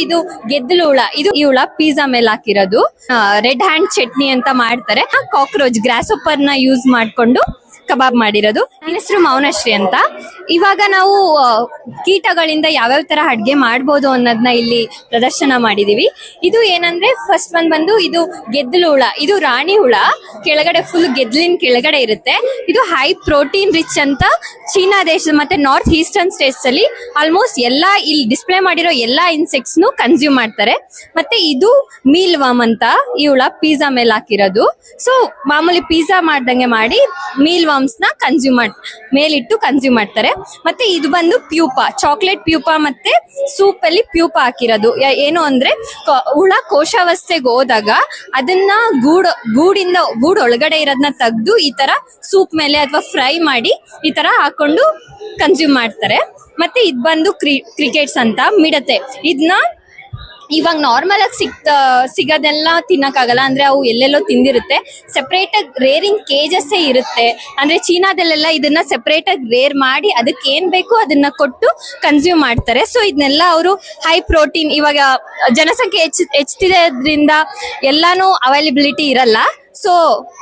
ಇದು ಗೆದ್ದಲು ಹುಳ. ಇದು ಈ ಹುಳ ಪಿಜ್ಜಾ ಮೇಲೆ ಹಾಕಿರೋದು. ರೆಡ್ ಹ್ಯಾಂಡ್ ಚಟ್ನಿ ಅಂತ ಮಾಡ್ತಾರೆ. ಕಾಕ್ರೋಚ್ ಗ್ರಾಸ್ನ ಯೂಸ್ ಮಾಡ್ಕೊಂಡು ಕಬಾಬ್ ಮಾಡಿರೋದು. ನನ್ನ ಹೆಸರು ಮೌನಶ್ರೀ ಅಂತ. ಇವಾಗ ನಾವು ಕೀಟಗಳಿಂದ ಯಾವ್ಯಾವ ತರ ಅಡ್ಗೆ ಮಾಡ್ಬೋದು ಅನ್ನೋದನ್ನ ಇಲ್ಲಿ ಪ್ರದರ್ಶನ ಮಾಡಿದೀವಿ. ಇದು ಏನಂದ್ರೆ ಫಸ್ಟ್ ಒಂದ್ ಬಂದು ಇದು ಗೆದ್ದಲು ಹುಳ, ಇದು ರಾಣಿ ಹುಳ. ಕೆಳಗಡೆ ಫುಲ್ ಗೆದ್ಲಿನ ಕೆಳಗಡೆ ಇರುತ್ತೆ. ಇದು ಹೈ ಪ್ರೋಟೀನ್ ರಿಚ್ ಅಂತ ಚೀನಾ ದೇಶ ಮತ್ತೆ ನಾರ್ತ್ ಈಸ್ಟರ್ನ್ ಸ್ಟೇಟ್ಸ್ ಅಲ್ಲಿ ಆಲ್ಮೋಸ್ಟ್ ಎಲ್ಲಾ ಇಲ್ಲಿ ಡಿಸ್ಪ್ಲೇ ಮಾಡಿರೋ ಎಲ್ಲಾ ಇನ್ಸೆಕ್ಟ್ಸ್ ನು ಕನ್ಸ್ಯೂಮ್ ಮಾಡ್ತಾರೆ. ಮತ್ತೆ ಇದು ಮೀಲ್ ವಾಮ್ ಅಂತ ಈ ಹುಳ ಪಿಜ್ಜಾ ಮೇಲೆ ಹಾಕಿರೋದು. ಸೊ ಮಾಮೂಲಿ ಪಿಜ್ಜಾ ಮಾಡ್ದಂಗೆ ಮಾಡಿ ಮೀಲ್ ವಾಮ್ಸ್ನ ಕನ್ಸ್ಯೂಮ್ ಮೇಲಿಟ್ಟು ಕನ್ಸ್ಯೂಮ್ ಮಾಡ್ತಾರೆ. ಮತ್ತೆ ಇದು ಬಂದು ಪ್ಯೂಪ ಚಾಕ್ಲೇಟ್ ಪ್ಯೂಪ ಮತ್ತೆ ಸೂಪ್ ಅಲ್ಲಿ ಪ್ಯೂಪ ಹಾಕಿರೋದು. ಏನು ಅಂದ್ರೆ ಹುಳ ಕೋಶಾವಸ್ಥೆಗೆ ಹೋದಾಗ ಅದನ್ನ ಗೂಡ್ ಗೂಡಿಂದ, ಗೂಡ್ ಒಳಗಡೆ ಇರೋದನ್ನ ತೆಗೆದು ಈ ತರ ಸೂಪ್ ಮೇಲೆ ಅಥವಾ ಫ್ರೈ ಮಾಡಿ ಈ ತರ ಹಾಕೊಂಡು ಕನ್ಸ್ಯೂಮ್ ಮಾಡ್ತಾರೆ. ಮತ್ತೆ ಇದು ಬಂದು ಕ್ರಿ ಕ್ರಿಕೆಟ್ಸ್ ಅಂತ ಮಿಡತೆ. ಇದನ್ನ ಇವಾಗ ನಾರ್ಮಲ್ ಆಗಿ ಸಿಕ್ತ, ಸಿಗೋದೆಲ್ಲ ತಿನ್ನಕ್ಕಾಗಲ್ಲ, ಅಂದ್ರೆ ಅವು ಎಲ್ಲೆಲ್ಲೋ ತಿಂದಿರುತ್ತೆ. ಸೆಪರೇಟ್ ಆಗಿ ರೇರಿಂಗ್ ಕೇಜಸ್ ಇರುತ್ತೆ. ಅಂದ್ರೆ ಚೀನಾದಲ್ಲೆಲ್ಲ ಇದನ್ನ ಸೆಪರೇಟ್ ಆಗಿ ರೇರ್ ಮಾಡಿ ಅದಕ್ಕೆ ಏನ್ ಬೇಕು ಅದನ್ನ ಕೊಟ್ಟು ಕನ್ಸ್ಯೂಮ್ ಮಾಡ್ತಾರೆ. ಸೊ ಇದನ್ನೆಲ್ಲ ಅವರು ಹೈ ಪ್ರೋಟೀನ್ ಇವಾಗ, ಜನಸಂಖ್ಯೆ ಹೆಚ್ಚು, ಹೆಚ್ಚುತ್ತಿರೋದ್ರಿಂದ ಎಲ್ಲಾನು ಅವೈಲಬಿಲಿಟಿ ಇರಲ್ಲ. ಸೊ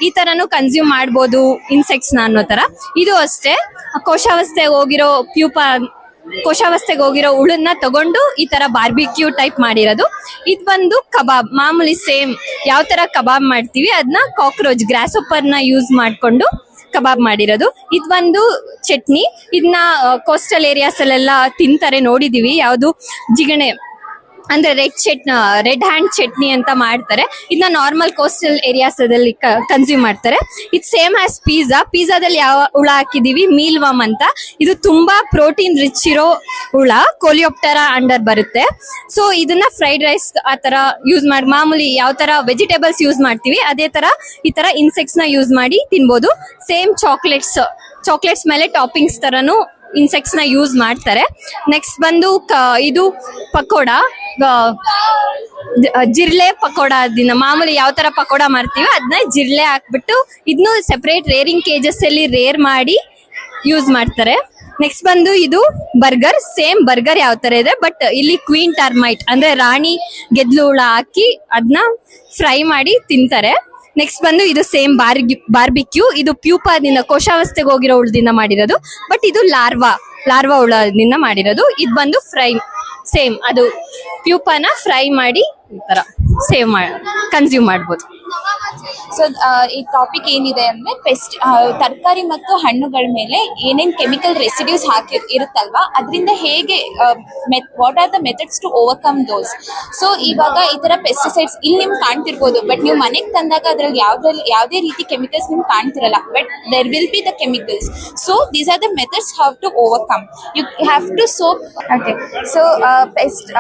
ಈ ತರನು ಕನ್ಸ್ಯೂಮ್ ಮಾಡ್ಬೋದು ಇನ್ಸೆಕ್ಟ್ಸ್ನ ಅನ್ನೋ ತರ. ಇದು ಅಷ್ಟೇ. ಕೋಶಾವಸ್ಥೆ ಹೋಗಿರೋ ಪ್ಯೂಪಾ ಕೋಶಾವಸ್ಥೆಗೆ ಹೋಗಿರೋ ಹುಳನ್ನ ತಗೊಂಡು ಈ ತರ ಬಾರ್ಬಿಕ್ಯೂ ಟೈಪ್ ಮಾಡಿರೋದು. ಇದು ಬಂದು ಕಬಾಬ್, ಮಾಮೂಲಿ ಸೇಮ್ ಯಾವ ತರ ಕಬಾಬ್ ಮಾಡ್ತೀವಿ ಅದನ್ನ ಕಾಕ್ರೋಚ್ ಗ್ರಾಸ್ನ ಯೂಸ್ ಮಾಡ್ಕೊಂಡು ಕಬಾಬ್ ಮಾಡಿರೋದು. ಇದು ಬಂದು ಚಟ್ನಿ. ಇದನ್ನ ಕೋಸ್ಟಲ್ ಏರಿಯಾಸ್ ಅಲ್ಲೆಲ್ಲ ತಿಂತಾರೆ, ನೋಡಿದೀವಿ. ಯಾವುದು ಜಿಗಣೆ ಅಂದ್ರೆ ರೆಡ್ ಚಟ್ ರೆಡ್ ಹ್ಯಾಂಡ್ ಚಟ್ನಿ ಅಂತ ಮಾಡ್ತಾರೆ. ಇದನ್ನ ನಾರ್ಮಲ್ ಕೋಸ್ಟಲ್ ಏರಿಯಾಸ್ ಅಲ್ಲಿ ಕನ್ಸ್ಯೂಮ್ ಮಾಡ್ತಾರೆ. ಇದು ಸೇಮ್ ಆಸ್ ಪಿಜ್ಜಾ ಪಿಜ್ಜಾದಲ್ಲಿ ಯಾವ ಹುಳ ಹಾಕಿದೀವಿ? ಮೀಲ್ ವಾಮ್ ಅಂತ. ಇದು ತುಂಬಾ ಪ್ರೋಟೀನ್ ರಿಚ್ ಇರೋ ಹುಳ. ಕೋಲಿಯೋಪ್ಟರ ಅಂಡರ್ ಬರುತ್ತೆ. ಸೊ ಇದನ್ನ ಫ್ರೈಡ್ ರೈಸ್ ಆ ತರ ಯೂಸ್ ಮಾಡಿ, ಮಾಮೂಲಿ ಯಾವ ತರ ವೆಜಿಟೇಬಲ್ಸ್ ಯೂಸ್ ಮಾಡ್ತೀವಿ, ಅದೇ ತರ ಈ ತರ ಇನ್ಸೆಕ್ಟ್ಸ್ನ ಯೂಸ್ ಮಾಡಿ ತಿನ್ಬೋದು. ಸೇಮ್ ಚಾಕ್ಲೇಟ್ಸ್ ಚಾಕ್ಲೇಟ್ಸ್ ಮೇಲೆ ಟಾಪಿಂಗ್ಸ್ ತರನು ಇನ್ಸೆಕ್ಟ್ಸ್ನ ಯೂಸ್ ಮಾಡ್ತಾರೆ. ನೆಕ್ಸ್ಟ್ ಬಂದು ಇದು ಪಕೋಡ. ಜಿರ್ಲೆ ಪಕೋಡ ಅದನ್ನ ಮಾಮೂಲಿ ಯಾವ ತರ ಪಕೋಡ ಮಾಡ್ತೀವಿ ಅದನ್ನ ಜಿರ್ಲೆ ಹಾಕ್ಬಿಟ್ಟು ಇದನ್ನು ಸೆಪರೇಟ್ ರೇರಿಂಗ್ ಕೇಜಸ್ ಅಲ್ಲಿ ರೇರ್ ಮಾಡಿ ಯೂಸ್ ಮಾಡ್ತಾರೆ. ನೆಕ್ಸ್ಟ್ ಬಂದು ಇದು ಬರ್ಗರ್ ಸೇಮ್ ಬರ್ಗರ್ ಯಾವ ತರ ಇದೆ ಬಟ್ ಇಲ್ಲಿ ಕ್ವೀನ್ ಟರ್ಮೈಟ್ ಅಂದ್ರೆ ರಾಣಿ ಗೆದ್ಲು ಹುಳ ಹಾಕಿ ಅದನ್ನ ಫ್ರೈ ಮಾಡಿ ತಿಂತಾರೆ. ನೆಕ್ಸ್ಟ್ ಬಂದು ಇದು ಸೇಮ್ ಬಾರ್ ಬಾರ್ಬಿಕ್ಯೂ ಇದು ಪ್ಯೂಪಾದಿಂದ ಕೋಶಾವಸ್ಥೆಗೆ ಹೋಗಿರೋ ಹುಳದಿಂದ ಮಾಡಿರೋದು. ಬಟ್ ಇದು ಲಾರ್ವಾ ಲಾರ್ವಾ ಹುಳದಿಂದ ಮಾಡಿರೋದು. ಇದು ಬಂದು ಫ್ರೈ ಸೇಮ್ ಅದು ಪ್ಯೂಪಾನ ಫ್ರೈ ಮಾಡಿ ಈ ತರ ಸೇವ್ ಮಾಡ ಕನ್ಸ್ಯೂಮ್ ಮಾಡ್ಬೋದು. ಸೊ ಈ ಟಾಪಿಕ್ ಏನಿದೆ ಅಂದ್ರೆ ಪೆಸ್ಟ್ ತರಕಾರಿ ಮತ್ತು ಹಣ್ಣುಗಳ ಮೇಲೆ ಏನೇನ್ ಕೆಮಿಕಲ್ ರೆಸಿಡ್ಯೂಸ್ ಹಾಕಿ ಇರುತ್ತಲ್ವಾ? ಅದರಿಂದ ಹೇಗೆ what are the methods to overcome those so ಇವಾಗ ಈ ತರ ಪೆಸ್ಟಿಸೈಡ್ಸ್ ಇಲ್ಲಿ ನಿಮ್ಗೆ ಕಾಣ್ತಿರ್ಬೋದು ಬಟ್ ನೀವು ಮನೆಗೆ ತಂದಾಗ ಅದ್ರಲ್ಲಿ ಯಾವ್ದ್ರಲ್ಲಿ ಯಾವುದೇ ರೀತಿ ಕೆಮಿಕಲ್ಸ್ ನಿಮ್ಗೆ ಕಾಣ್ತಿರಲ್ಲ but there will be the chemicals so these are the methods how to overcome you have to soap okay so pest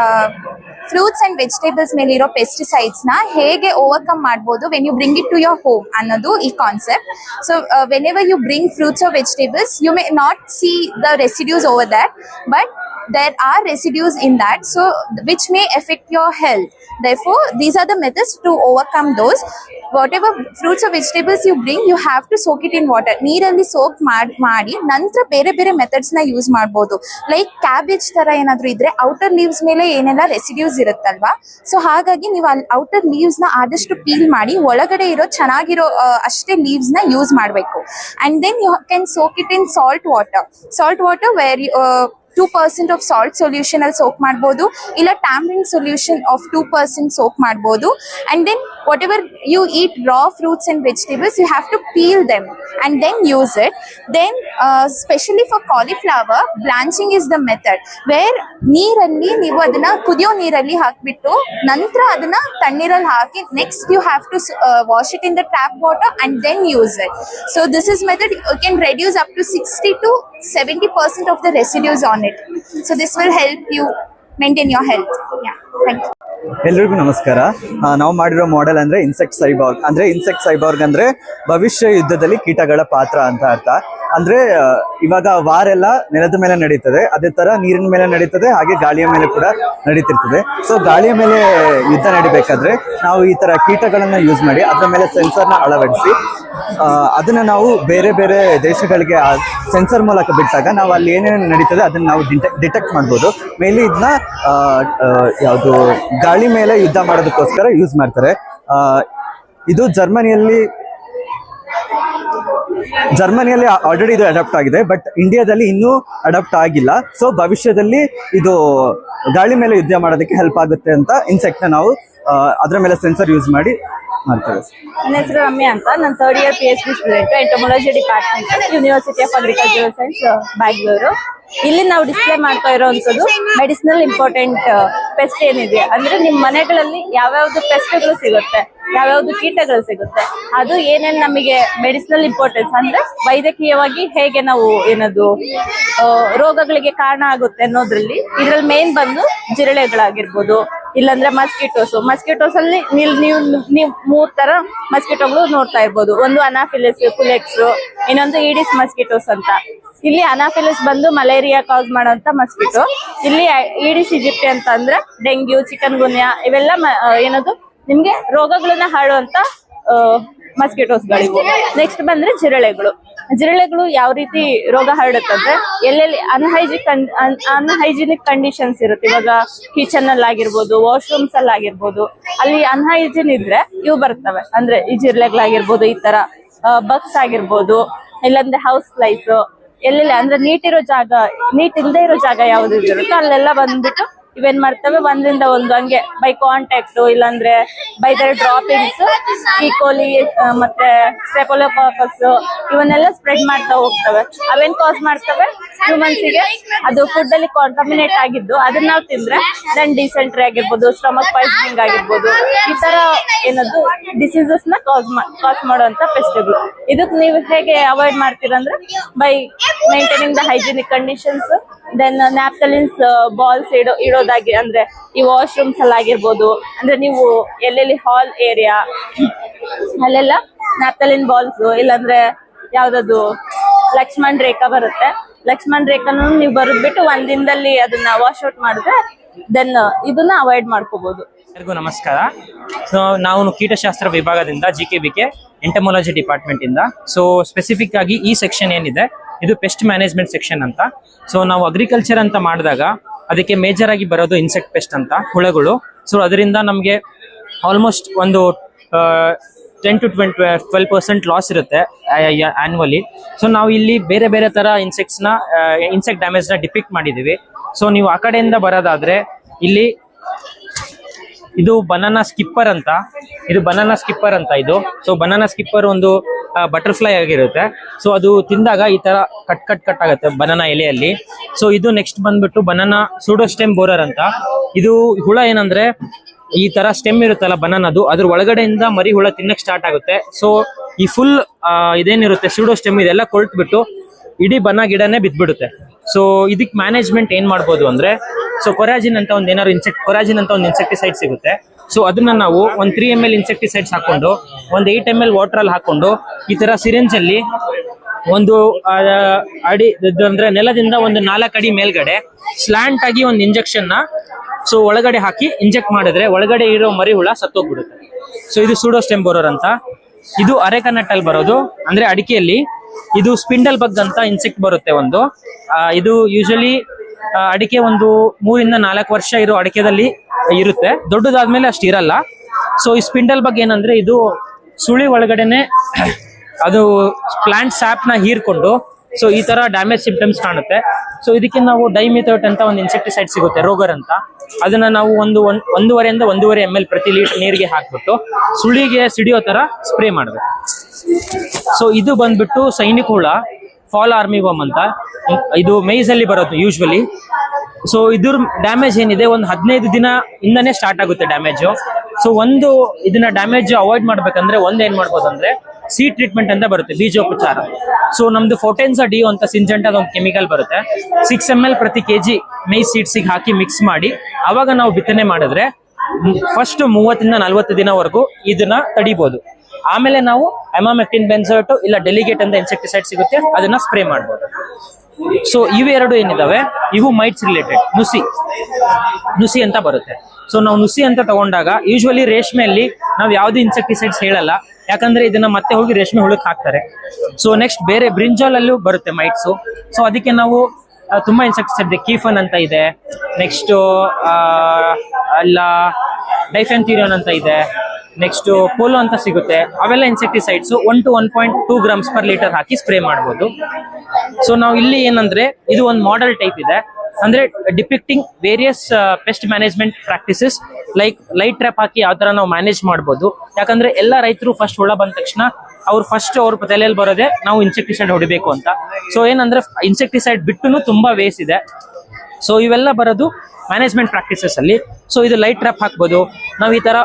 fruits and vegetables ಮೇಲೆ ಇರೋ ಪೆಸ್ಟಿಸೈಡ್ಸ್ನ ಹೇಗೆ ಓವರ್ಕಮ್ ಮಾಡ್ಬೋದು when you bring it to your home ಅನ್ನೋದು ಈ concept so whenever you bring fruits or vegetables you may not see the residues over that but there are residues in that so which may affect your health therefore these are the methods to overcome those whatever fruits or vegetables you bring you have to soak it in water ನೀರಲ್ಲಿ soak ಮಾಡಿ ನಂತರ ಬೇರೆ ಬೇರೆ ಮೆಥಡ್ಸ್ನ use ಮಾಡ್ಬೋದು like cabbage ತರ ಏನಾದ್ರು ಇದ್ರೆ ಔಟರ್ ಲೀವ್ಸ್ ಮೇಲೆ ಏನೆಲ್ಲ ರೆಸಿಡ್ಯೂಸ್ ಇರುತ್ತಲ್ವಾ ಸೊ ಹಾಗಾಗಿ ನೀವು ಅಲ್ಲಿ ಔಟರ್ ಲೀವ್ಸ್ನ ಆದಷ್ಟು ಪೀಲ್ ಮಾಡಿ ಒಳಗಡೆ ಇರೋ ಚೆನ್ನಾಗಿರೋ ಅಷ್ಟೇ ಲೀವ್ಸ್ನ ಯೂಸ್ ಮಾಡಬೇಕು and then you can soak it in salt water salt water where two percent of salt solution ಅಲ್ಲಿ ಸೋಕ್ ಮಾಡ್ಬೋದು, ಇಲ್ಲ tamarind solution of two percent soap ಮಾಡ್ಬೋದು. And then whatever you eat raw fruits and vegetables you have to peel them and then use it then specially for cauliflower blanching is the method where ನೀರಲ್ಲಿ ನೀವು ಅದನ್ನ ಕುದಿಯೋ ನೀರಲ್ಲಿ ಹಾಕಿಬಿಟ್ಟು ನಂತರ ಅದನ್ನ ತಣ್ಣೀರಲ್ಲಿ ಹಾಕಿ next you have to wash it in the tap water and then use it so this is method you can reduce up to sixty to seventy percent of the residues on it So this will help you maintain your health. Yeah, thank you. ಎಲ್ರಿಗೂ ನಮಸ್ಕಾರ ನಾವು ಮಾಡಿರೋ model ಅಂದ್ರೆ insect ಸೈಬಾರ್ಗ್ ಅಂದ್ರೆ insect ಸೈಬಾರ್ಗ್ ಅಂದ್ರೆ ಭವಿಷ್ಯ ಯುದ್ಧದಲ್ಲಿ ಕೀಟಗಳ ಪಾತ್ರ ಅಂತ ಅರ್ಥ ಅಂದ್ರೆ ಇವಾಗ ವಾರೆಲ್ಲ ನೆಲದ ಮೇಲೆ ನಡೀತದೆ. ಅದೇ ತರ ನೀರಿನ ಮೇಲೆ ನಡೀತದೆ, ಹಾಗೆ ಗಾಳಿಯ ಮೇಲೆ ಕೂಡ ನಡೀತಿರ್ತದೆ. ಸೊ ಗಾಳಿಯ ಮೇಲೆ ಯುದ್ಧ ನಡಿಬೇಕಾದ್ರೆ ನಾವು ಈ ತರ ಕೀಟಗಳನ್ನ ಯೂಸ್ ಮಾಡಿ, ಅದರ ಮೇಲೆ ಸೆನ್ಸರ್ನ ಅಳವಡಿಸಿ ಅದನ್ನ ನಾವು ಬೇರೆ ಬೇರೆ ದೇಶಗಳಿಗೆ ಸೆನ್ಸರ್ ಮೂಲಕ ಬಿಟ್ಟಾಗ ನಾವು ಅಲ್ಲಿ ಏನೇನು ನಡೀತದೆ ಅದನ್ನ ನಾವು ಡಿಟೆಕ್ಟ್ ಮಾಡ್ಬೋದು. ಮೇಲಿ ಇದನ್ನ ಯಾವುದು ಗಾಳಿ ಮೇಲೆ ಯುದ್ಧ ಮಾಡೋದಕ್ಕೋಸ್ಕರ ಯೂಸ್ ಮಾಡ್ತಾರೆ. ಇದು ಜರ್ಮನಿಯಲ್ಲಿ ಜರ್ಮನಿಯಲ್ಲಿ ಆಲ್ರೆಡಿ ಇದು ಅಡಾಪ್ಟ್ ಆಗಿದೆ ಬಟ್ ಇಂಡಿಯಾದಲ್ಲಿ ಇನ್ನೂ ಅಡಾಪ್ಟ್ ಆಗಿಲ್ಲ. ಸೊ ಭವಿಷ್ಯದಲ್ಲಿ ಇದು ಗಾಳಿ ಮೇಲೆ ಯುದ್ಧ ಮಾಡೋದಕ್ಕೆ ಹೆಲ್ಪ್ ಆಗುತ್ತೆ ಅಂತ ಇನ್ಸೆಕ್ಟ್ ನಾವು ಅದರ ಅದ್ರ ಮೇಲೆ ಸೆನ್ಸರ್ ಯೂಸ್ ಮಾಡಿ ಮಾಡ್ತೇವೆ. ನನ್ನ ಹೆಸರು ರಮ್ಯಾ ಅಂತ. ನಾನು third year P H D student entomology department university of agriculture science Bangalore ಇಲ್ಲಿ ನಾವು ಡಿಸ್ಪ್ಲೇ ಮಾಡ್ತಾ ಇರೋವಂಥದ್ದು ಮೆಡಿಸಿನಲ್ ಇಂಪಾರ್ಟೆಂಟ್ ಪೆಸ್ಟ್ ಏನಿದೆ? ಅಂದ್ರೆ ನಿಮ್ ಮನೆಗಳಲ್ಲಿ ಯಾವ್ಯಾವ್ದು ಪೆಸ್ಟ್ಗಳು ಸಿಗುತ್ತೆ? ಯಾವ್ಯಾವ್ದು ಕೀಟಗಳು ಸಿಗುತ್ತೆ? ಅದು ಏನೇನ್ ನಮಗೆ ಮೆಡಿಸಿನಲ್ ಇಂಪಾರ್ಟೆನ್ಸ್ ಅಂದ್ರೆ ವೈದ್ಯಕೀಯವಾಗಿ ಹೇಗೆ ನಾವು ಏನದು ರೋಗಗಳಿಗೆ ಕಾರಣ ಆಗುತ್ತೆ ಅನ್ನೋದ್ರಲ್ಲಿ ಇದ್ರಲ್ಲಿ ಮೇನ್ ಬಂದು ಜಿರಳೆಗಳಾಗಿರ್ಬೋದು. ಇಲ್ಲಾಂದ್ರೆ ಮಸ್ಕಿಟೋಸ್ ಮಸ್ಕಿಟೋಸ್ ಅಲ್ಲಿ ನೀವು ನೀವು ನೀವು ಮೂರ್ ತರ ಮಸ್ಕಿಟೋಗಳು ನೋಡ್ತಾ ಇರ್ಬೋದು. ಒಂದು ಅನಾಫಿಲಿಸ್ ಕುಲೆಕ್ಸ್ ಇನ್ನೊಂದು ಈಡಿಸ್ ಮಸ್ಕಿಟೋಸ್ ಅಂತ. ಇಲ್ಲಿ ಅನಾಫಿಲಿಸ್ ಬಂದು ಮಲೇರಿಯಾ ಕಾಸ್ ಮಾಡೋಂತ ಮಸ್ಕಿಟೋ ಇಲ್ಲಿ ಈಡಿಸ್ ಈಜಿಪ್ಟಿ ಅಂತ ಅಂದ್ರೆ ಡೆಂಗ್ಯೂ ಚಿಕನ್ ಗುನ್ಯಾ, ಇವೆಲ್ಲ ಏನದು? ನಿಮ್ಗೆ ರೋಗಗಳನ್ನ ಹಾಳುವಂತ ಮಸ್ಕಿಟೋಸ್ಗಳಿವು ನೆಕ್ಸ್ಟ್ ಬಂದ್ರೆ ಜಿರಳೆಗಳು. ಜಿರಳೆಗಳು ಯಾವ ರೀತಿ ರೋಗ ಹರಡುತ್ತಂದ್ರೆ ಎಲ್ಲೆಲ್ಲಿ ಅನ್ಹೈಜಿಕ್ ಅನ್ಹೈಜಿನಿಕ್ ಕಂಡೀಷನ್ಸ್ ಇರುತ್ತೆ. ಇವಾಗ ಕಿಚನ್ ಅಲ್ಲಿ ಆಗಿರ್ಬೋದು ವಾಶ್ರೂಮ್ಸ್ ಅಲ್ಲಿ ಆಗಿರ್ಬೋದು ಅಲ್ಲಿ ಅನ್ಹೈಜಿನ್ ಇದ್ರೆ ಇವು ಬರ್ತವೆ. ಅಂದ್ರೆ ಈ ಜಿರಳೆಗಳಾಗಿರ್ಬೋದು, ಈ ತರ ಬಕ್ಸ್ ಆಗಿರ್ಬೋದು, ಇಲ್ಲಾಂದ್ರೆ ಹೌಸ್ ಫ್ಲೈಸ್ ಎಲ್ಲೆಲ್ಲಿ ಅಂದ್ರೆ ನೀಟ್ ಇರೋ ಜಾಗ ನೀಟ್ ಇಲ್ಲದೆ ಇರೋ ಜಾಗ ಯಾವ್ದು ಇರುತ್ತೋ ಅಲ್ಲೆಲ್ಲ ಬಂದ್ಬಿಟ್ಟು ಇವೇನ್ ಮಾಡ್ತವೆ? ಒಂದ್ರಿಂದ ಒಂದು ಹಂಗೆ ಬೈ ಕಾಂಟ್ಯಾಕ್ಟ್ ಇಲ್ಲಾಂದ್ರೆ by their droppings E coli ಮತ್ತೆ ಸ್ಟೆಪೋಲೋಕಾಕಸ್ ಇವನ್ನೆಲ್ಲ ಸ್ಪ್ರೆಡ್ ಮಾಡ್ತಾ ಹೋಗ್ತವೆ. ಅವೇನ್ ಕಾಸ್ ಮಾಡ್ತವೆ? ಹ್ಯೂಮನ್ಸಿಗೆ ಅದು ಫುಡ್ ಅಲ್ಲಿ ಕಾಂಟಾಮಿನೇಟ್ ಆಗಿದ್ದು ಅದನ್ನ ನಾವು ತಿಂದ್ರೆ ದನ್ ಡಿಸೆಂಟ್ರಿ ಆಗಿರ್ಬೋದು ಸ್ಟಮಕ್ ಪಾಯ್ಸನಿಂಗ್ ಆಗಿರ್ಬೋದು, ಈ ತರ ಏನದು ಡಿಸೀಸಸ್ನ ಕಾಸ್ ಕಾಸ್ ಮಾಡುವಂತ ಪೆಸ್ಟ್ಗಳು ಇದಕ್ ನೀವು ಹೇಗೆ avoid ಮಾಡ್ತೀರಂದ್ರೆ by maintaining the hygienic conditions then naphthalenes balls ಇಡೋ, ಇಡೋದಾಗಿ, ಅಂದ್ರೆ ಈ ವಾಶ್ರೂಮ್ಸ್ ಅಲ್ಲಿ ಆಗಿರ್ಬೋದು ಅಂದ್ರೆ ನೀವು ಎಲ್ಲೆಲ್ಲಿ ಹಾಲ್ ಏರಿಯಾ ಅಲ್ಲೆಲ್ಲ ನ್ಯಾಪ್ತಲಿನ್ ಬಾಲ್ಸ್ ಇಲ್ಲಾಂದ್ರೆ ಯಾವ್ದದು ಲಕ್ಷ್ಮಣ್ ರೇಖಾ ಬರುತ್ತೆ. ಲಕ್ಷ್ಮಣ್ ರೇಖಾನು ನೀವು ಬರದ್ಬಿಟ್ಟು ಒಂದ್ ದಿನದಲ್ಲಿ ಅದನ್ನ ವಾಶ್ ಔಟ್ ಮಾಡಿದ್ರೆ ದೆನ್ ಇದನ್ನ ಅವಾಯ್ಡ್ ಮಾಡ್ಕೋಬಹುದು ಎಲ್ಲರಿಗೂ ನಮಸ್ಕಾರ. ಸೊ ನಾವು ಕೀಟಶಾಸ್ತ್ರ ವಿಭಾಗದಿಂದ G K B K entomology department ಇಂದ. ಸೊ ಸ್ಪೆಸಿಫಿಕ್ ಆಗಿ ಈ ಸೆಕ್ಷನ್ ಏನಿದೆ? ಇದು ಪೆಸ್ಟ್ ಮ್ಯಾನೇಜ್ಮೆಂಟ್ ಸೆಕ್ಷನ್ ಅಂತ. ಸೊ ನಾವು ಅಗ್ರಿಕಲ್ಚರ್ ಅಂತ ಮಾಡಿದಾಗ ಅದಕ್ಕೆ ಮೇಜರ್ ಆಗಿ ಬರೋದು ಇನ್ಸೆಕ್ಟ್ ಪೆಸ್ಟ್ ಅಂತ, ಹುಳಗಳು. ಸೊ ಅದರಿಂದ ನಮಗೆ ಆಲ್ಮೋಸ್ಟ್ ಒಂದು ten to twenty twelve percent loss ಇರುತ್ತೆ ಆನ್ಯುವಲಿ ಸೊ ನಾವು ಇಲ್ಲಿ ಬೇರೆ ಬೇರೆ ತರ ಇನ್ಸೆಕ್ಟ್ಸ್ನ ಇನ್ಸೆಕ್ಟ್ ಡ್ಯಾಮೇಜ್ನ ಡಿಪಿಕ್ಟ್ ಮಾಡಿದ್ದೀವಿ. ಸೊ ನೀವು ಆ ಕಡೆಯಿಂದ ಬರೋದಾದ್ರೆ ಇಲ್ಲಿ ಇದು ಬನಾನಾ ಸ್ಕಿಪ್ಪರ್ ಅಂತ, ಇದು ಬನಾನಾ ಸ್ಕಿಪ್ಪರ್ ಅಂತ ಇದು. ಸೊ ಬನಾನಾ ಸ್ಕಿಪ್ಪರ್ ಒಂದು ಬಟರ್ಫ್ಲೈ ಆಗಿರುತ್ತೆ. ಸೊ ಅದು ತಿಂದಾಗ ಈ ತರ ಕಟ್ ಕಟ್ ಕಟ್ ಆಗುತ್ತೆ ಬನಾನಾ ಎಲೆಯಲ್ಲಿ. ಸೊ ಇದು ನೆಕ್ಸ್ಟ್ ಬಂದ್ಬಿಟ್ಟು ಬನಾನಾ ಸೂಡೋಸ್ಟೆಮ್ ಬೋರರ್ ಅಂತ. ಇದು ಹುಳ ಏನಂದ್ರೆ ಈ ತರ ಸ್ಟೆಮ್ ಇರುತ್ತಲ್ಲ ಬನಾನದು ಅದ್ರ ಒಳಗಡೆಯಿಂದ ಮರಿ ಹುಳ ತಿನ್ನಕ್ ಸ್ಟಾರ್ಟ್ ಆಗುತ್ತೆ. ಸೊ ಈ ಫುಲ್ ಇದೇನಿರುತ್ತೆ ಸೂಡೋ ಸ್ಟೆಮ್ ಇದೆಲ್ಲ ಕೊಳ್ತ್ಬಿಟ್ಟು ಇಡೀ ಬನ ಗಿಡನೇ ಬಿದ್ದ್ಬಿಡುತ್ತೆ ಸೊ ಇದಕ್ಕೆ ಮ್ಯಾನೇಜ್ಮೆಂಟ್ ಏನ್ ಮಾಡ್ಬೋದು ಅಂದ್ರೆ ಸೊ ಕೊರಾಜಿನ್ ಅಂತ ಒಂದು ಏನಾದ್ರು ಇನ್ಸೆಕ್ಟ್ ಕೊರಾಜಿನ್ ಅಂತ ಒಂದು ಇನ್ಸೆಕ್ಟಿಸೈಡ್ ಸಿಗುತ್ತೆ. ಸೊ ಅದನ್ನ ನಾವು ಒಂದು ತ್ರೀ ಎಂ ಎಲ್ ಇನ್ಸೆಕ್ಟಿಸೈಡ್ಸ್ ಹಾಕೊಂಡು, ಒಂದು ಏಟ್ ಎಂ ಎಲ್ ವಾಟರ್ ಅಲ್ಲಿ ಹಾಕೊಂಡು, ಈ ತರ ಸಿರಿಂಜ್ ಅಲ್ಲಿ ಒಂದು ಅಡಿ ಅಂದ್ರೆ ನೆಲದಿಂದ ಒಂದು ನಾಲ್ಕು ಅಡಿ ಮೇಲ್ಗಡೆ ಸ್ಲಾಂಟ್ ಆಗಿ ಒಂದು ಇಂಜೆಕ್ಷನ್ನ ಸೊ ಒಳಗಡೆ ಹಾಕಿ ಇಂಜೆಕ್ಟ್ ಮಾಡಿದ್ರೆ ಒಳಗಡೆ ಇರೋ ಮರಿ ಹುಳ ಸತ್ತೋಗ್ಬಿಡುತ್ತೆ. ಸೊ ಇದು ಸೂಡೋಸ್ಟೆಮ್ ಬೋರೋರ್ ಅಂತ. ಇದು ಅರೆಕನಟ್ಟಲ್ಲಿ ಬರೋದು. ಅಂದ್ರೆ ಅಡಿಕೆಯಲ್ಲಿ ಇದು ಸ್ಪಿಂಡಲ್ ಬಗ್ ಅಂತ ಇನ್ಸೆಕ್ಟ್ ಬರುತ್ತೆ ಒಂದು. ಇದು ಯೂಶಲಿ ಅಡಿಕೆ ಒಂದು ಮೂರಿಂದ ನಾಲ್ಕು ವರ್ಷ ಇರೋ ಅಡಿಕೆದಲ್ಲಿ ಇರುತ್ತೆ. ದೊಡ್ಡದಾದ್ಮೇಲೆ ಅಷ್ಟು ಇರಲ್ಲ. ಸೊ ಈ ಸ್ಪಿಂಡಲ್ ಬಗ್ಗೆ ಏನಂದ್ರೆ ಇದು ಸುಳಿ ಒಳಗಡೆನೆ ಅದು ಪ್ಲಾಂಟ್ ಸ್ಯಾಪ್ನ ಹೀರ್ಕೊಂಡು ಸೊ ಈ ತರ ಡ್ಯಾಮೇಜ್ ಸಿಂಪ್ಟಮ್ಸ್ ಕಾಣುತ್ತೆ. ಸೊ ಇದಕ್ಕೆ ನಾವು ಡೈಮಿಥೋಟ್ ಅಂತ ಒಂದು ಇನ್ಸೆಕ್ಟಿಸೈಡ್ ಸಿಗುತ್ತೆ, ರೋಗರ್ ಅಂತ. ಅದನ್ನ ನಾವು ಒಂದು ಒಂದ್- ಒಂದೂವರೆಯಿಂದ ಒಂದೂವರೆ ಎಂ ಎಲ್ ಪ್ರತಿ ಲೀಟರ್ ನೀರಿಗೆ ಹಾಕ್ಬಿಟ್ಟು ಸುಳಿಗೆ ಸಿಡಿಯೋ ತರ ಸ್ಪ್ರೇ ಮಾಡಬೇಕು. ಸೊ ಇದು ಬಂದ್ಬಿಟ್ಟು ಸೈನಿಕ ಹುಳ. ಫಾಲ್ ಆರ್ಮಿ ಹೋಮ್ ಅಂತ. ಇದು ಮೇಯ್ಸ್ ಅಲ್ಲಿ ಬರೋದು ಯೂಶ್ವಲಿ ಸೊ ಇದ್ರ ಡ್ಯಾಮೇಜ್ ಏನಿದೆ, ಒಂದು ಹದಿನೈದು ದಿನ ಇಂದನೇ ಸ್ಟಾರ್ಟ್ ಆಗುತ್ತೆ ಡ್ಯಾಮೇಜು ಸೊ ಒಂದು ಇದನ್ನ ಡ್ಯಾಮೇಜ್ ಅವಾಯ್ಡ್ ಮಾಡ್ಬೇಕಂದ್ರೆ ಒಂದ್ ಏನ್ ಮಾಡ್ಬೋದು ಅಂದ್ರೆ ಸಿ ಟ್ರೀಟ್ಮೆಂಟ್ ಅಂತ ಬರುತ್ತೆ, ಬೀಜೋಪಚಾರ. ಸೊ ನಮ್ದು ಫೋಟೆನ್ಸಾ ಡಿ ಅಂತ ಸಿಂಜೆಂಟ್ ಅದೊಂದು ಕೆಮಿಕಲ್ ಬರುತ್ತೆ. ಸಿಕ್ಸ್ ಎಂ ಎಲ್ ಪ್ರತಿ ಕೆಜಿ ಮೈ ಸೀಡ್ಸಿಗೆ ಹಾಕಿ ಮಿಕ್ಸ್ ಮಾಡಿ, ಅವಾಗ ನಾವು ಬಿತ್ತನೆ ಮಾಡಿದ್ರೆ ಫಸ್ಟ್ ಮೂವತ್ತಿಂದ ನಲ್ವತ್ತು ದಿನವರೆಗೂ ಇದನ್ನ ತಡಿಬಹುದು ಆಮೇಲೆ ನಾವು ಎಮಾಮೆಕ್ಟಿನ್ ಬೆನ್ಸರ್ಟು ಇಲ್ಲ ಡೆಲಿಗೇಟ್ ಅಂತ ಇನ್ಸೆಕ್ಟಿಸೈಡ್ ಸಿಗುತ್ತೆ, ಅದನ್ನ ಸ್ಪ್ರೇ ಮಾಡ್ಬೋದು. ಸೊ ಇವೆರಡು ಏನಿದಾವೆ? ಇವು ಮೈಟ್ಸ್ ರಿಲೇಟೆಡ್ ನುಸಿ. ನುಸಿ ಅಂತ ಬರುತ್ತೆ. ಸೊ ನಾವು ನುಸಿ ಅಂತ ತಗೊಂಡಾಗ ಯೂಶುವಲಿ ರೇಷ್ಮೆಯಲ್ಲಿ ನಾವು ಯಾವ್ದು ಇನ್ಸೆಕ್ಟಿಸೈಡ್ಸ್ ಹೇಳಲ್ಲ. ಯಾಕಂದ್ರೆ ಇದನ್ನ ಮತ್ತೆ ಹೋಗಿ ರೇಷ್ಮೆ ಹುಳಕ್ ಹಾಕ್ತಾರೆ. ಸೊ ನೆಕ್ಸ್ಟ್ ಬೇರೆ ಬ್ರಿಂಜಾಲ್ ಅಲ್ಲೂ ಬರುತ್ತೆ ಮೈಟ್ಸ್ ಸೊ ಅದಕ್ಕೆ ನಾವು ತುಂಬಾ ಇನ್ಸೆಕ್ಟಿಸೈಡ್ ಇದೆ. ಕೀಫನ್ ಅಂತ ಇದೆ. ನೆಕ್ಸ್ಟ್ ಅಲ್ಲ ಡೈಫೆನ್ಥೀರಿಯನ್ ಅಂತ ಇದೆ. ನೆಕ್ಸ್ಟ್ ಪೋಲೋ ಅಂತ ಸಿಗುತ್ತೆ. ಅವೆಲ್ಲ insecticides one to one point two grams per litre hockey spray ಮಾಡಬಹುದು ಸೊ ನಾವು ಇಲ್ಲಿ ಏನಂದ್ರೆ, ಇದು ಒಂದು ಮಾಡೆಲ್ ಟೈಪ್ ಇದೆ. ಅಂದ್ರೆ depicting various pest management practices like light trap ಹಾಕಿ ಯಾವ ತರ ನಾವು ಮ್ಯಾನೇಜ್ ಮಾಡಬಹುದು ಯಾಕಂದ್ರೆ ಎಲ್ಲ ರೈತರು ಫಸ್ಟ್ ಹುಳ ಬಂದ ತಕ್ಷಣ ಅವ್ರು ಫಸ್ಟ್ ಅವ್ರ ತಲೆಯಲ್ಲಿ ಬರೋದೇ ನಾವು ಇನ್ಸೆಕ್ಟಿಸೈಡ್ ಹೊಡಿಬೇಕು ಅಂತ. ಸೊ ಏನಂದ್ರೆ ಇನ್ಸೆಕ್ಟಿಸೈಡ್ ಬಿಟ್ಟು ತುಂಬಾ ವೇಸ್ ಇದೆ. ಸೊ ಇವೆಲ್ಲ ಬರೋದು ಮ್ಯಾನೇಜ್ಮೆಂಟ್ ಪ್ರಾಕ್ಟೀಸಸ್ ಅಲ್ಲಿ. ಸೊ ಇದು ಲೈಟ್ ಟ್ರ್ಯಾಪ್ ಹಾಕ್ಬೋದು. ನಾವು ಈ ತರ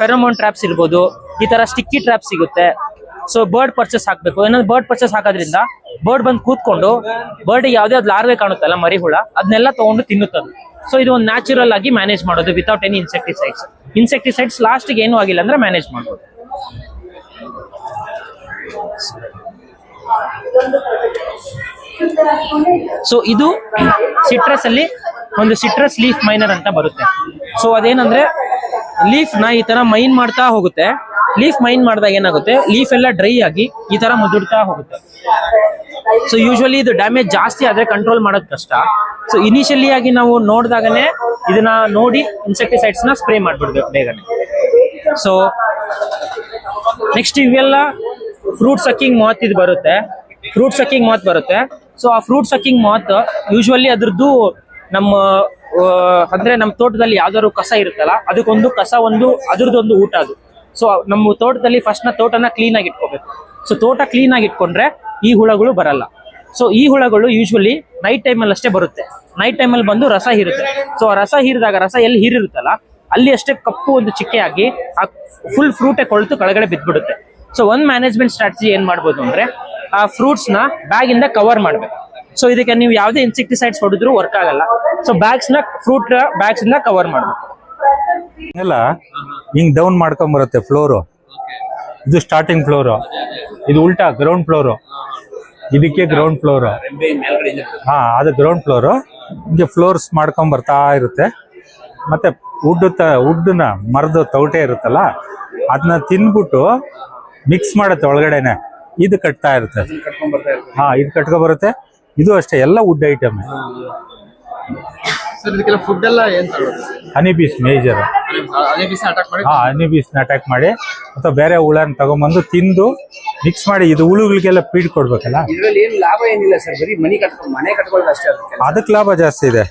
ಫೆರೋಮೋನ್ ಟ್ರ್ಯಾಪ್ಸ್ ಇರ್ಬೋದು, ಈ ತರ ಸ್ಟಿಕ್ಕಿ ಟ್ರ್ಯಾಪ್ ಸಿಗುತ್ತೆ. ಸೊ ಬರ್ಡ್ ಪರ್ಚೇಸ್ ಹಾಕ್ಬೇಕು. ಏನಂದ್ರೆ ಬರ್ಡ್ ಪರ್ಚೇಸ್ ಹಾಕೋದ್ರಿಂದ ಬರ್ಡ್ ಬಂದು ಕೂತ್ಕೊಂಡು ಬರ್ಡ್ ಯಾವ್ದೇ ಅದು ಲಾರ್ವೆ ಕಾಣುತ್ತಲ್ಲ ಮರಿ ಹುಳ ಅದನ್ನೆಲ್ಲ ತಗೊಂಡು ತಿನ್ನುತ್ತದು. ಸೊ ಇದು ಒಂದು ನ್ಯಾಚುರಲ್ ಆಗಿ ಮ್ಯಾನೇಜ್ ಮಾಡೋದು ವಿತೌಟ್ ಎನಿ ಇನ್ಸೆಕ್ಟಿಸೈಡ್ಸ್ ಇನ್ಸೆಕ್ಟಿಸೈಡ್ಸ್ ಲಾಸ್ಟ್ಗೆ ಏನೂ ಆಗಿಲ್ಲ ಅಂದ್ರೆ ಮ್ಯಾನೇಜ್ ಮಾಡ್ಬೋದು. ಸೊ ಇದು ಸಿಟ್ರಸ್ ಅಲ್ಲಿ ಒಂದು ಸಿಟ್ರಸ್ ಲೀಫ್ ಮೈನರ್ ಅಂತ ಬರುತ್ತೆ. ಸೊ ಅದೇನಂದ್ರೆ ಲೀಫ್ನ ಈ ತರ ಮೈನ್ ಮಾಡ್ತಾ ಹೋಗುತ್ತೆ. ಲೀಫ್ ಮೈನ್ ಮಾಡಿದಾಗ ಏನಾಗುತ್ತೆ? ಲೀಫ್ ಎಲ್ಲ ಡ್ರೈ ಆಗಿ ಈ ತರ ಮುದುಡ್ತಾ ಹೋಗುತ್ತೆ. ಸೊ ಯೂಶಲಿ ಇದು ಡ್ಯಾಮೇಜ್ ಜಾಸ್ತಿ ಆದ್ರೆ ಕಂಟ್ರೋಲ್ ಮಾಡೋದು ಕಷ್ಟ. ಸೊ ಇನಿಷಿಯಲಿ ಆಗಿ ನಾವು ನೋಡಿದಾಗನೇ ಇದನ್ನ ನೋಡಿ ಇನ್ಸೆಕ್ಟಿಸೈಡ್ಸ್ನ ಸ್ಪ್ರೇ ಮಾಡ್ಬಿಡ್ಬೇಕು ಬೇಗನೆ. ಸೊ ನೆಕ್ಸ್ಟ್ ಇವೆಲ್ಲ ಫ್ರೂಟ್ ಸಕ್ಕಿಂಗ್ ಮಾತ್ ಇದು ಬರುತ್ತೆ. ಫ್ರೂಟ್ ಸಕ್ಕಿಂಗ್ ಮಾತ್ ಬರುತ್ತೆ. ಸೊ ಆ ಫ್ರೂಟ್ ಸಕ್ಕಿಂಗ್ ಮಾತ್ ಯೂಶುವಲಿ ಅದ್ರದ್ದು ನಮ್ಮ ಅಂದ್ರೆ ನಮ್ಮ ತೋಟದಲ್ಲಿ ಯಾವ್ದಾದ್ರು ಕಸ ಇರುತ್ತಲ್ಲ, ಅದಕ್ಕೊಂದು ಕಸ ಒಂದು, ಅದ್ರದ್ದೊಂದು ಊಟ ಅದು. ಸೊ ನಮ್ಮ ತೋಟದಲ್ಲಿ ಫಸ್ಟ್ನ ತೋಟನ ಕ್ಲೀನ್ ಆಗಿ ಇಟ್ಕೋಬೇಕು. ಸೊ ತೋಟ ಕ್ಲೀನ್ ಆಗಿ ಇಟ್ಕೊಂಡ್ರೆ ಈ ಹುಳಗಳು ಬರಲ್ಲ. ಸೊ ಈ ಹುಳಗಳು ಯೂಶುವಲಿ ನೈಟ್ ಟೈಮಲ್ಲಿ ಅಷ್ಟೇ ಬರುತ್ತೆ. ನೈಟ್ ಟೈಮಲ್ಲಿ ಬಂದು ರಸ ಹೀರುತ್ತೆ. ಸೊ ಆ ರಸ ಹೀರಿದಾಗ, ರಸ ಎಲ್ಲಿ ಹೀರಿರುತ್ತಲ್ಲ, ಅಲ್ಲಿ ಅಷ್ಟೇ ಕಪ್ಪು ಒಂದು ಚಿಕ್ಕೆ ಆಗಿ ಆ ಫುಲ್ ಫ್ರೂಟೇ ಕೊಳ್ತು ಕೆಳಗಡೆ ಬಿದ್ದ್ಬಿಡುತ್ತೆ ಸೊ ಒಂದು ಮ್ಯಾನೇಜ್ಮೆಂಟ್ ಸ್ಟ್ರಾಟಜಿ ಏನು ಮಾಡ್ಬೋದು ಅಂದ್ರೆ ಆ ಫ್ರೂಟ್ಸ್ನ ಬ್ಯಾಗ್ ಇಂದ ಕವರ್ ಮಾಡ್ಬೇಕು. ಸೊ ಇದಕ್ಕೆ ನೀವು ಯಾವುದೇ ಇನ್ಸೆಕ್ಟಿಸೈಡ್ಸ್ ಹೊಡೆದ್ರು ವರ್ಕ್ ಆಗಲ್ಲ. ಸೊ ಬ್ಯಾಗ್ಸ್ನ ಫ್ರೂಟ್ ಬ್ಯಾಗ್ಸ್ ಇಂದ ಕವರ್ ಮಾಡ್ಬೇಕು. ಎಲ್ಲ ಹಿಂಗ್ ಡೌನ್ ಮಾಡ್ಕೊಂಡ್ ಬರುತ್ತೆ ಫ್ಲೋರು ಇದು ಸ್ಟಾರ್ಟಿಂಗ್ ಫ್ಲೋರು ಇದು ಉಲ್ಟಾ ಗ್ರೌಂಡ್ ಫ್ಲೋರು ಇದಕ್ಕೆ ಗ್ರೌಂಡ್ ಫ್ಲೋರು ಹಾ, ಅದು ಗ್ರೌಂಡ್ ಫ್ಲೋರು ಹಿಂಗೆ ಫ್ಲೋರ್ಸ್ ಮಾಡ್ಕೊಂಡ್ ಬರ್ತಾ ಇರುತ್ತೆ. ಮತ್ತೆ ವುಡ್ ತ ವುಡ್ನ ಮರದ ತೌಟೆ ಇರುತ್ತಲ್ಲ ಅದನ್ನ ತಿನ್ಬಿಟ್ಟು ಮಿಕ್ಸ್ ಮಾಡುತ್ತೆ ಒಳಗಡೆನೆ. ಇದು ಕಟ್ತಾ ಇರುತ್ತೆ. ಹಾ ಇದು ಕಟ್ಕೊ ಬರುತ್ತೆ. ಇದು ಅಷ್ಟೇ ಎಲ್ಲ ವುಡ್ ಐಟಮ್ ಫುಡ್ ಎಲ್ಲ ಏನ್ ತಗೊಳ್ಳೋದು ಹನಿ ಬೀಸ್ ಮೇಜರ್ ಹಾ ಹನಿ ಬೀಸ್ನ ಅಟ್ಯಾಕ್ ಮಾಡಿ ಅಥವಾ ಬೇರೆ ಹುಳನ ತಗೊಂಡ್ಬಂದು ತಿಂದು ಮಿಕ್ಸ್ ಮಾಡಿ ಇದು ಹುಳುಗಳಿಗೆಲ್ಲ ಫೀಡ್ ಕೊಡ್ಬೇಕಲ್ಲ? ಲಾಭ ಏನಿಲ್ಲ ಸರ್ ಬರೀ ಮನಿ ಕಟ್ಕೊಂಡು ಮನೆ ಕಟ್ಕೊಳ್ಳೋದು ಅಷ್ಟೇ ಅದಕ್ಕೆ ಲಾಭ ಜಾಸ್ತಿ ಇದೆ.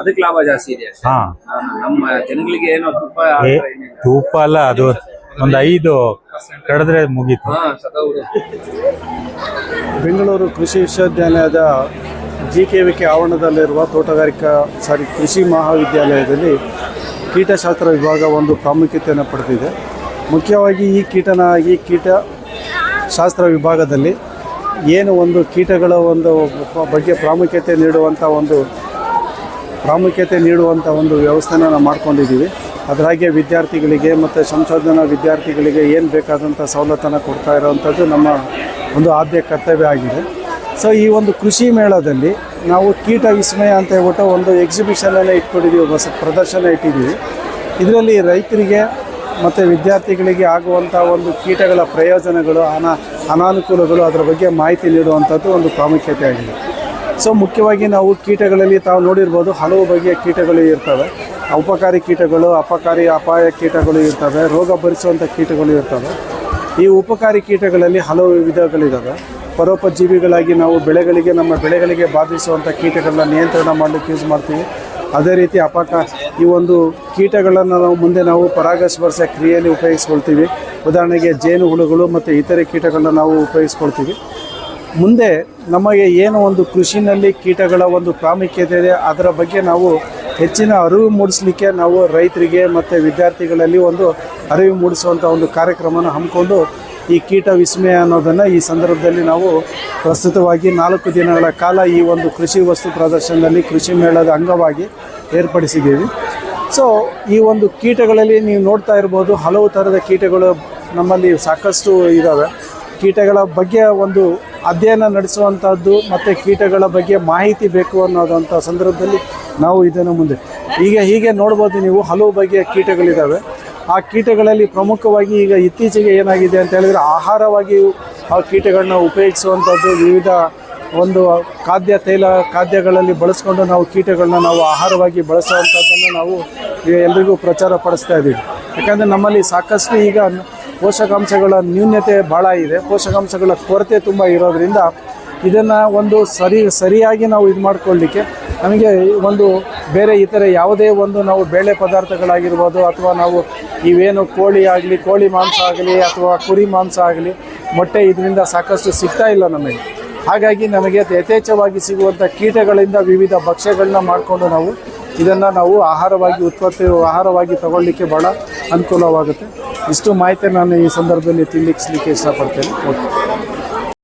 ಅದಕ್ಕೆ ಲಾಭ ಜಾಸ್ತಿ ಇದೆ ಹಾ. ನಮ್ಮ ಜನಗಳಿಗೆ ಏನೋ ತುಪ್ಪ ತುಪ್ಪ ಅಲ್ಲ ಅದು ಒಂದು ಐದು ಕಡಿದ್ರೆ ಮುಗೀತು. ಬೆಂಗಳೂರು ಕೃಷಿ ವಿಶ್ವವಿದ್ಯಾಲಯದ ಜಿ ಕೆ ವಿ ಕೆ ಆವರಣದಲ್ಲಿರುವ ತೋಟಗಾರಿಕಾ ಸಾರಿ ಕೃಷಿ ಮಹಾವಿದ್ಯಾಲಯದಲ್ಲಿ ಕೀಟಶಾಸ್ತ್ರ ವಿಭಾಗ ಒಂದು ಪ್ರಾಮುಖ್ಯತೆಯನ್ನು ಪಡೆದಿದೆ. ಮುಖ್ಯವಾಗಿ ಈ ಕೀಟನ ಈ ಕೀಟ ಶಾಸ್ತ್ರ ವಿಭಾಗದಲ್ಲಿ ಏನು ಒಂದು ಕೀಟಗಳ ಒಂದು ಬಗ್ಗೆ ಪ್ರಾಮುಖ್ಯತೆ ನೀಡುವಂಥ ಒಂದು ಪ್ರಾಮುಖ್ಯತೆ ನೀಡುವಂಥ ಒಂದು ವ್ಯವಸ್ಥೆನ ನಾವು ಮಾಡ್ಕೊಂಡಿದ್ದೀವಿ. ಅದರಾಗೆ ವಿದ್ಯಾರ್ಥಿಗಳಿಗೆ ಮತ್ತು ಸಂಶೋಧನಾ ವಿದ್ಯಾರ್ಥಿಗಳಿಗೆ ಏನು ಬೇಕಾದಂಥ ಸವಲತ್ತನ್ನು ಕೊಡ್ತಾ ಇರೋವಂಥದ್ದು ನಮ್ಮ ಒಂದು ಆದ್ಯ ಕರ್ತವ್ಯ ಆಗಿದೆ. ಸೊ ಈ ಒಂದು ಕೃಷಿ ಮೇಳದಲ್ಲಿ ನಾವು ಕೀಟ ವಿಸ್ಮಯ ಅಂತ ಹೇಳ್ಬಿಟ್ಟು ಒಂದು ಎಕ್ಸಿಬಿಷನನ್ನು ಇಟ್ಕೊಂಡಿದ್ದೀವಿ ಹೊಸ ಪ್ರದರ್ಶನ ಇಟ್ಟಿದ್ದೀವಿ ಇದರಲ್ಲಿ ರೈತರಿಗೆ ಮತ್ತು ವಿದ್ಯಾರ್ಥಿಗಳಿಗೆ ಆಗುವಂಥ ಒಂದು ಕೀಟಗಳ ಪ್ರಯೋಜನಗಳು, ಅನಾ ಅನಾನುಕೂಲಗಳು ಅದರ ಬಗ್ಗೆ ಮಾಹಿತಿ ನೀಡುವಂಥದ್ದು ಒಂದು ಪ್ರಾಮುಖ್ಯತೆ ಆಗಿದೆ. ಸೊ ಮುಖ್ಯವಾಗಿ ನಾವು ಕೀಟಗಳಲ್ಲಿ ತಾವು ನೋಡಿರ್ಬೋದು, ಹಲವು ಬಗೆಯ ಕೀಟಗಳು ಇರ್ತವೆ. ಉಪಕಾರಿ ಕೀಟಗಳು, ಅಪಕಾರಿ, ಅಪಾಯ ಕೀಟಗಳು ಇರ್ತವೆ, ರೋಗ ಭರಿಸುವಂಥ ಕೀಟಗಳು ಇರ್ತವೆ. ಈ ಉಪಕಾರಿ ಕೀಟಗಳಲ್ಲಿ ಹಲವು ವಿಧಗಳಿದ್ದಾವೆ ಪರೋಪಜೀವಿಗಳಾಗಿ ನಾವು ಬೆಳೆಗಳಿಗೆ, ನಮ್ಮ ಬೆಳೆಗಳಿಗೆ ಬಾಧಿಸುವಂಥ ಕೀಟಗಳನ್ನ ನಿಯಂತ್ರಣ ಮಾಡಲಿಕ್ಕೆ ಯೂಸ್ ಮಾಡ್ತೀವಿ. ಅದೇ ರೀತಿ ಅಪಕ, ಈ ಒಂದು ಕೀಟಗಳನ್ನು ನಾವು ಮುಂದೆ ನಾವು ಪರಾಗಸ್ಪರ್ಶ ಕ್ರಿಯೆಯಲ್ಲಿ ಉಪಯೋಗಿಸ್ಕೊಳ್ತೀವಿ. ಉದಾಹರಣೆಗೆ ಜೇನು ಹುಳುಗಳು ಮತ್ತು ಇತರೆ ಕೀಟಗಳನ್ನ ನಾವು ಉಪಯೋಗಿಸ್ಕೊಳ್ತೀವಿ. ಮುಂದೆ ನಮಗೆ ಏನು ಒಂದು ಕೃಷಿನಲ್ಲಿ ಕೀಟಗಳ ಒಂದು ಪ್ರಾಮುಖ್ಯತೆ ಇದೆ, ಅದರ ಬಗ್ಗೆ ನಾವು ಹೆಚ್ಚಿನ ಅರಿವು ಮೂಡಿಸಲಿಕ್ಕೆ ನಾವು ರೈತರಿಗೆ ಮತ್ತು ವಿದ್ಯಾರ್ಥಿಗಳಲ್ಲಿ ಒಂದು ಅರಿವು ಮೂಡಿಸುವಂಥ ಒಂದು ಕಾರ್ಯಕ್ರಮನ ಹಮ್ಮಿಕೊಂಡು ಈ ಕೀಟ ವಿಸ್ಮಯ ಅನ್ನೋದನ್ನು ಈ ಸಂದರ್ಭದಲ್ಲಿ ನಾವು ಪ್ರಸ್ತುತವಾಗಿ ನಾಲ್ಕು ದಿನಗಳ ಕಾಲ ಈ ಒಂದು ಕೃಷಿ ವಸ್ತು ಪ್ರದರ್ಶನದಲ್ಲಿ ಕೃಷಿ ಮೇಳದ ಅಂಗವಾಗಿ ಏರ್ಪಡಿಸಿದ್ದೀವಿ. ಸೊ ಈ ಒಂದು ಕೀಟಗಳಲ್ಲಿ ನೀವು ನೋಡ್ತಾ ಇರ್ಬೋದು ಹಲವು ಥರದ ಕೀಟಗಳು ನಮ್ಮಲ್ಲಿ ಸಾಕಷ್ಟು ಇದ್ದಾವೆ ಕೀಟಗಳ ಬಗ್ಗೆ ಒಂದು ಅಧ್ಯಯನ ನಡೆಸುವಂಥದ್ದು ಮತ್ತು ಕೀಟಗಳ ಬಗ್ಗೆ ಮಾಹಿತಿ ಬೇಕು ಅನ್ನೋದಂಥ ಸಂದರ್ಭದಲ್ಲಿ ನಾವು ಇದನ್ನು ಮುಂದೆ ಈಗ ಹೀಗೆ ನೋಡ್ಬೋದು ನೀವು ಹಲವು ಬಗೆಯ ಕೀಟಗಳಿದ್ದಾವೆ ಆ ಕೀಟಗಳಲ್ಲಿ ಪ್ರಮುಖವಾಗಿ ಈಗ ಇತ್ತೀಚೆಗೆ ಏನಾಗಿದೆ ಅಂತ ಹೇಳಿದರೆ ಆಹಾರವಾಗಿ ಆ ಕೀಟಗಳನ್ನ ಉಪಯೋಗಿಸುವಂಥದ್ದು ವಿವಿಧ ಒಂದು ಖಾದ್ಯ ತೈಲ ಖಾದ್ಯಗಳಲ್ಲಿ ಬಳಸ್ಕೊಂಡು ನಾವು ಕೀಟಗಳನ್ನ ನಾವು ಆಹಾರವಾಗಿ ಬಳಸುವಂಥದ್ದನ್ನು ನಾವು ಎಲ್ರಿಗೂ ಪ್ರಚಾರ ಪಡಿಸ್ತಾ ಇದ್ದೀವಿ. ಯಾಕಂದರೆ ನಮ್ಮಲ್ಲಿ ಸಾಕಷ್ಟು ಈಗ ಪೋಷಕಾಂಶಗಳ ನ್ಯೂನ್ಯತೆ ಭಾಳ ಇದೆ. ಪೋಷಕಾಂಶಗಳ ಕೊರತೆ ತುಂಬ ಇರೋದ್ರಿಂದ ಇದನ್ನು ಒಂದು ಸರಿ, ಸರಿಯಾಗಿ ನಾವು ಇದು ಮಾಡ್ಕೊಳ್ಳಿಕ್ಕೆ ನಮಗೆ ಒಂದು ಬೇರೆ ಇತರೆ ಯಾವುದೇ ಒಂದು ನಾವು ಬೇಳೆ ಪದಾರ್ಥಗಳಾಗಿರ್ಬೋದು ಅಥವಾ ನಾವು ಇವೇನು ಕೋಳಿ ಆಗಲಿ, ಕೋಳಿ ಮಾಂಸ ಆಗಲಿ ಅಥವಾ ಕುರಿ ಮಾಂಸ ಆಗಲಿ ಮೊಟ್ಟೆ ಇದರಿಂದ ಸಾಕಷ್ಟು ಸಿಗ್ತಾ ಇಲ್ಲ ನಮಗೆ. ಹಾಗಾಗಿ ನಮಗೆ ಯಥೇಚ್ಛವಾಗಿ ಸಿಗುವಂಥ ಕೀಟಗಳಿಂದ ವಿವಿಧ ಭಕ್ಷ್ಯಗಳನ್ನ ಮಾಡಿಕೊಂಡು ನಾವು ಇದನ್ನು ನಾವು ಆಹಾರವಾಗಿ ಉತ್ಪತ್ತಿ, ಆಹಾರವಾಗಿ ತಗೊಳ್ಳಿಕ್ಕೆ ಭಾಳ ಅನುಕೂಲವಾಗುತ್ತೆ. ಇಷ್ಟು ಮಾಹಿತಿ ನಾನು ಈ ಸಂದರ್ಭದಲ್ಲಿ ತಿಳಿಸ್ಲಿಕ್ಕೆ ಇಷ್ಟಪಡ್ತೇನೆ. ಓಕೆ.